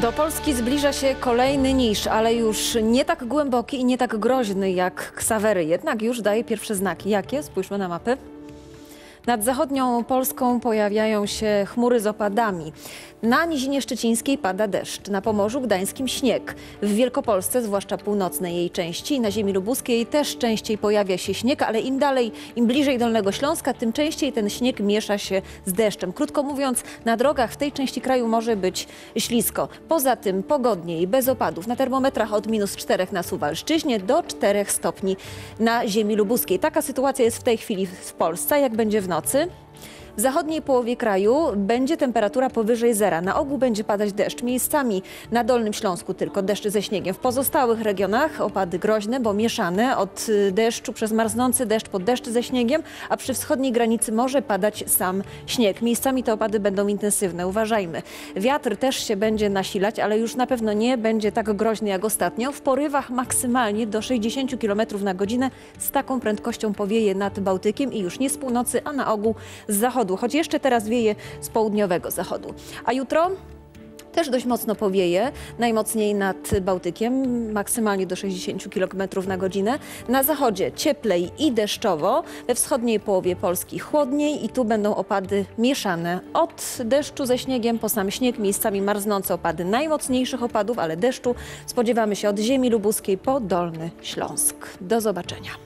Do Polski zbliża się kolejny niż, ale już nie tak głęboki i nie tak groźny jak Ksawery. Jednak już daje pierwsze znaki. Jakie? Spójrzmy na mapę. Nad zachodnią Polską pojawiają się chmury z opadami. Na Nizinie Szczecińskiej pada deszcz, na Pomorzu Gdańskim śnieg. W Wielkopolsce, zwłaszcza północnej jej części, na ziemi lubuskiej też częściej pojawia się śnieg, ale im dalej, im bliżej Dolnego Śląska, tym częściej ten śnieg miesza się z deszczem. Krótko mówiąc, na drogach w tej części kraju może być ślisko. Poza tym pogodnie i bez opadów. Na termometrach od minus 4 na Suwalszczyźnie do 4 stopni na ziemi lubuskiej. Taka sytuacja jest w tej chwili w Polsce. Jak będzie w nocy? nocy. W zachodniej połowie kraju będzie temperatura powyżej zera. Na ogół będzie padać deszcz. Miejscami na Dolnym Śląsku tylko deszcz ze śniegiem. W pozostałych regionach opady groźne, bo mieszane od y, deszczu przez marznący deszcz pod deszcz ze śniegiem, a przy wschodniej granicy może padać sam śnieg. Miejscami te opady będą intensywne. Uważajmy. Wiatr też się będzie nasilać, ale już na pewno nie będzie tak groźny jak ostatnio. W porywach maksymalnie do 60 km na godzinę z taką prędkością powieje nad Bałtykiem i już nie z północy, a na ogół z zachodu, choć jeszcze teraz wieje z południowego zachodu. A jutro też dość mocno powieje, najmocniej nad Bałtykiem, maksymalnie do 60 km na godzinę. Na zachodzie cieplej i deszczowo, we wschodniej połowie Polski chłodniej i tu będą opady mieszane. Od deszczu ze śniegiem po sam śnieg, miejscami marznące opady najmocniejszych opadów, ale deszczu spodziewamy się od ziemi lubuskiej po Dolny Śląsk. Do zobaczenia.